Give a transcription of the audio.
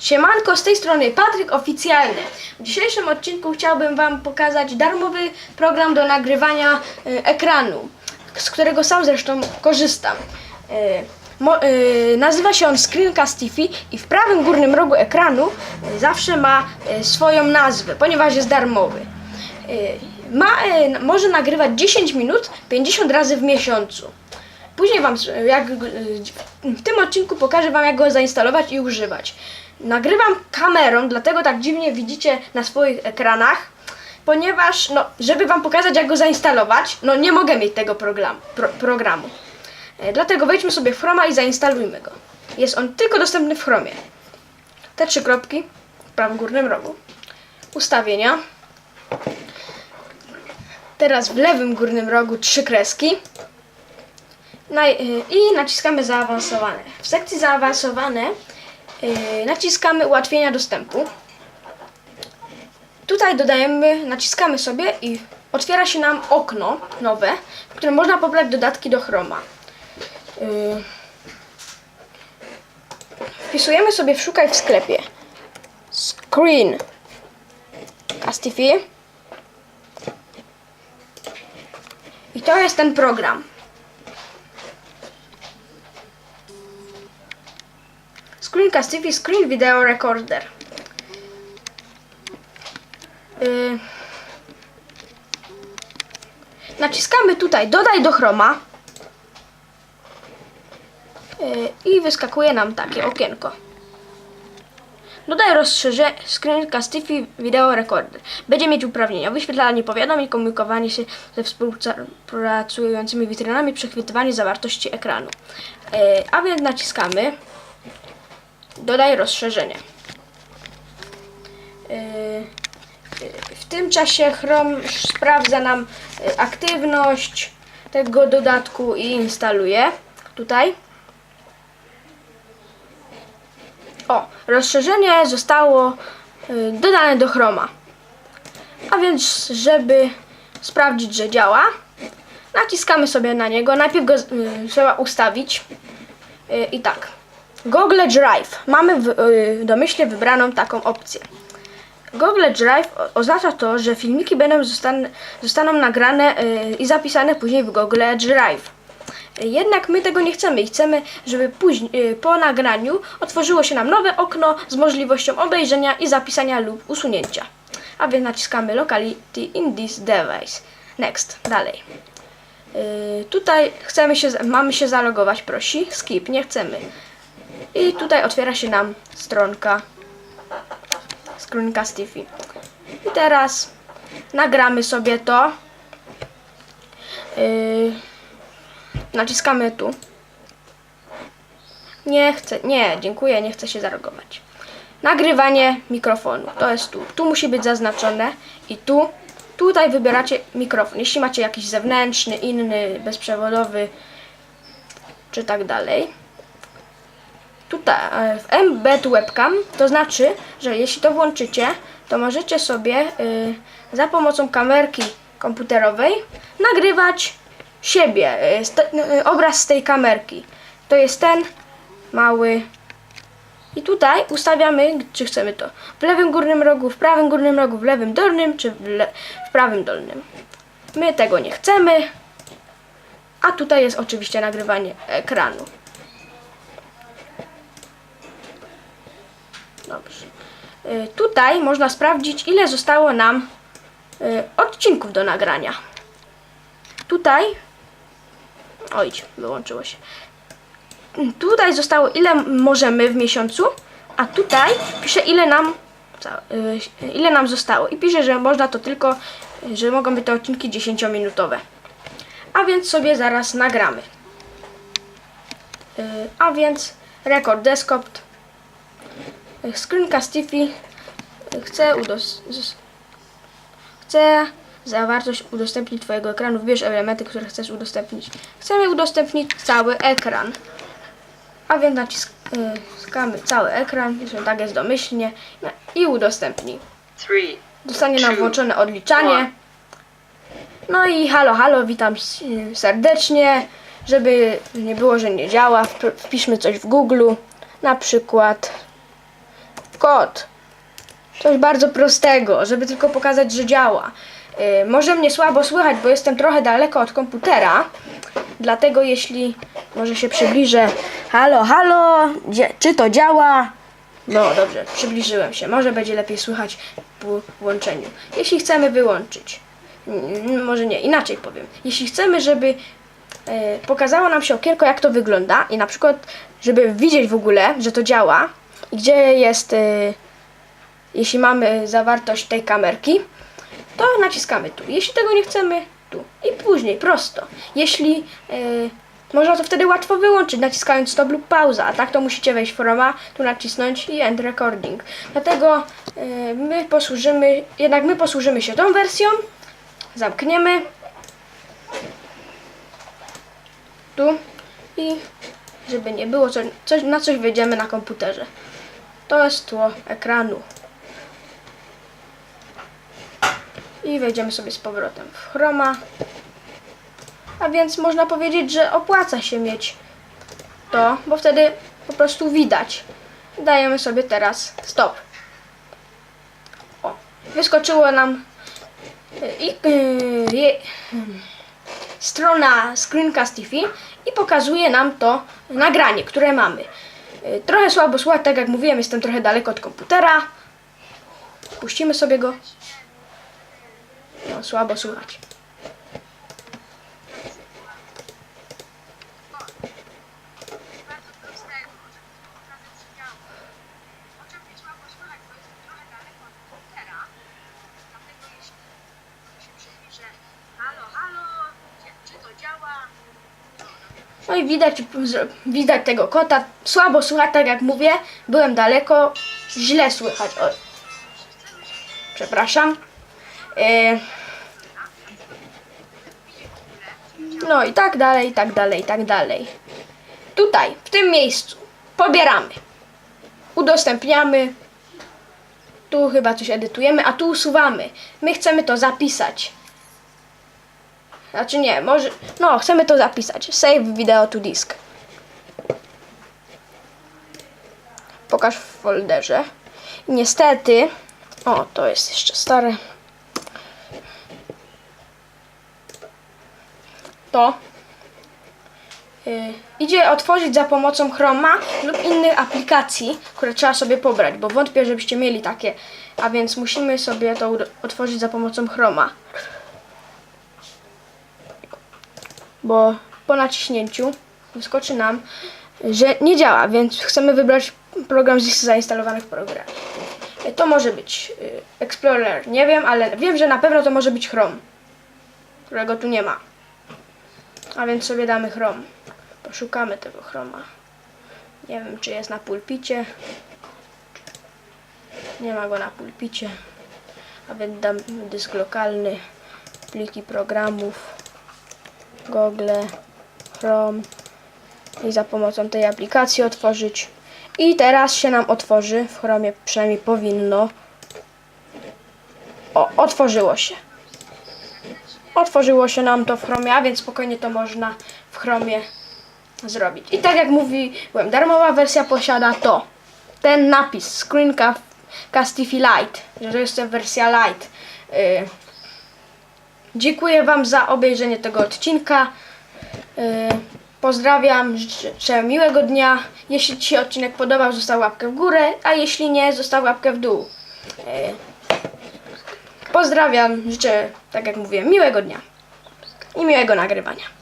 Siemanko, z tej strony Patryk Oficjalny. W dzisiejszym odcinku chciałbym Wam pokazać darmowy program do nagrywania e, ekranu, z którego sam zresztą korzystam. E, e, nazywa się on Screencast TV i w prawym górnym rogu ekranu zawsze ma swoją nazwę, ponieważ jest darmowy. Ma, może nagrywać 10 minut 50 razy w miesiącu. Później wam, jak, w tym odcinku pokażę wam jak go zainstalować i używać. Nagrywam kamerą, dlatego tak dziwnie widzicie na swoich ekranach, ponieważ, no, żeby wam pokazać jak go zainstalować, no nie mogę mieć tego pro, programu. E, Dlatego wejdźmy sobie w Chroma i zainstalujmy go. Jest on tylko dostępny w Chromie. Te trzy kropki w prawym górnym rogu. Ustawienia. Teraz w lewym górnym rogu trzy kreski. Y, I naciskamy zaawansowane. W sekcji zaawansowane naciskamy ułatwienia dostępu. Tutaj dodajemy, naciskamy sobie i otwiera się nam okno nowe, w którym można pobrać dodatki do Chroma. Y, Wpisujemy sobie w szukaj w sklepie. Screen. Castify. I to jest ten program. Screencast TV Screen Video Recorder. Yy. Naciskamy tutaj Dodaj do Chroma. Yy, I wyskakuje nam takie okienko. Dodaj rozszerzenie Screencast TV Video Recorder. Będzie mieć uprawnienia wyświetlanie powiadomień, komunikowanie się ze współpracującymi witrynami, przechwytywanie zawartości ekranu. Yy, a więc naciskamy Dodaj rozszerzenie. Yy, yy, W tym czasie Chrome sprawdza nam yy, aktywność tego dodatku i instaluje. Tutaj. O, rozszerzenie zostało dodane do Chroma. A więc, żeby sprawdzić, że działa, naciskamy sobie na niego. Najpierw go trzeba ustawić. I tak. Google Drive. Mamy w y, domyśle wybraną taką opcję. Google Drive oznacza to, że filmiki będą zostan, zostaną nagrane y, i zapisane później w Google Drive. Jednak my tego nie chcemy i chcemy, żeby później, y, po nagraniu otworzyło się nam nowe okno z możliwością obejrzenia i zapisania lub usunięcia. A więc naciskamy Locality in this device. Next. Dalej. Y, tutaj chcemy się, mamy się zalogować, prosi. Skip, nie chcemy. I tutaj otwiera się nam stronka Screencast TV. I teraz nagramy sobie to. Yy, naciskamy tu. Nie chcę, nie, dziękuję, nie chcę się zalogować. Nagrywanie mikrofonu, to jest tu. Tu musi być zaznaczone i tu. Tutaj wybieracie mikrofon. Jeśli macie jakiś zewnętrzny, inny, bezprzewodowy, czy tak dalej tutaj e, w embed webcam to znaczy, że jeśli to włączycie, to możecie sobie y, za pomocą kamerki komputerowej nagrywać siebie, y, y, obraz z tej kamerki. To jest ten mały. I tutaj ustawiamy, czy chcemy to w lewym górnym rogu, w prawym górnym rogu, w lewym dolnym, czy w, le- w prawym dolnym. My tego nie chcemy. A tutaj jest oczywiście nagrywanie ekranu. Dobrze. Y, Tutaj można sprawdzić, ile zostało nam y, odcinków do nagrania. Tutaj. Oj, wyłączyło się. Tutaj zostało, ile możemy w miesiącu, a tutaj pisze, ile nam, y, ile nam zostało. I pisze, że można to tylko, że mogą być to odcinki 10-minutowe. A więc sobie zaraz nagramy. A więc rekord desktop Screencast TV chce, udos- chce zawartość udostępnić Twojego ekranu. Wybierz elementy, które chcesz udostępnić. Chcemy udostępnić cały ekran. A więc naciskamy cały ekran, zresztą tak jest domyślnie i udostępnij. three, Zostanie nam włączone odliczanie. No i halo, halo, witam s- serdecznie. Żeby nie było, że nie działa, wp- wpiszmy coś w Google. Na przykład kod. Coś bardzo prostego, żeby tylko pokazać, że działa. Yy, może mnie słabo słychać, bo jestem trochę daleko od komputera. Dlatego jeśli może się przybliżę. Halo, halo, dzie- czy to działa? No dobrze, przybliżyłem się. Może będzie lepiej słychać po włączeniu. Jeśli chcemy wyłączyć, mm, może nie, inaczej powiem. Jeśli chcemy, żeby e, pokazało nam się okienko, jak to wygląda i na przykład, żeby widzieć w ogóle, że to działa gdzie jest, e, jeśli mamy zawartość tej kamerki, to naciskamy tu. Jeśli tego nie chcemy, tu. I później, prosto. Jeśli e, można to wtedy łatwo wyłączyć, naciskając stop lub pauza, a tak to musicie wejść w forma, tu nacisnąć i end recording. Dlatego e, my posłużymy, jednak my posłużymy się tą wersją, zamkniemy tu i żeby nie było, co, coś, na coś wejdziemy na komputerze. To jest tło ekranu. I wejdziemy sobie z powrotem w Chroma. A więc można powiedzieć, że opłaca się mieć to, bo wtedy po prostu widać. Dajemy sobie teraz stop. O, wyskoczyło nam i y, je, strona Screencast.tv i pokazuje nam to nagranie, które mamy. Y, Trochę słabo słychać, tak jak mówiłem, jestem trochę daleko od komputera. Puścimy sobie go. No, słabo słychać. bardzo prostego, żeby to pokazać, że działa. Chociaż mnie słabo słychać, bo jestem trochę daleko od komputera. Dlatego jeśli może się przybliżę, halo, halo, gdzie- czy to działa? No i widać, widać tego kota. Słabo słychać, tak jak mówię. Byłem daleko. Źle słychać. O. Przepraszam. E, No i tak dalej, i tak dalej, i tak dalej. Tutaj, w tym miejscu, pobieramy. Udostępniamy. Tu chyba coś edytujemy, a tu usuwamy. My chcemy to zapisać. Znaczy nie, może. No, chcemy to zapisać. Save video to disk. Pokaż w folderze. Niestety. O, to jest jeszcze stare. To. y, idzie otworzyć za pomocą Chroma lub innych aplikacji, które trzeba sobie pobrać, bo wątpię, żebyście mieli takie. A więc musimy sobie to otworzyć za pomocą Chroma. Bo po naciśnięciu wyskoczy nam, że nie działa, więc chcemy wybrać program z listy zainstalowanych programów. To może być y, Explorer, nie wiem, ale wiem, że na pewno to może być Chrome, którego tu nie ma. A więc sobie damy Chrome. Poszukamy tego Chroma. Nie wiem, czy jest na pulpicie. Nie ma go na pulpicie. A więc dam dysk lokalny, pliki programów. Google, Chrome i za pomocą tej aplikacji otworzyć. I teraz się nam otworzy, w Chromie przynajmniej powinno. O, otworzyło się. Otworzyło się nam to w Chromie, a więc spokojnie to można w Chromie zrobić. I tak jak mówiłem, darmowa wersja posiada to. Ten napis Screencast Lite, że to jest wersja Lite. Yy, Dziękuję Wam za obejrzenie tego odcinka. Yy, Pozdrawiam, życzę miłego dnia. Jeśli Ci się odcinek podobał, zostaw łapkę w górę, a jeśli nie, zostaw łapkę w dół. Yy, Pozdrawiam, życzę, tak jak mówiłem, miłego dnia i miłego nagrywania.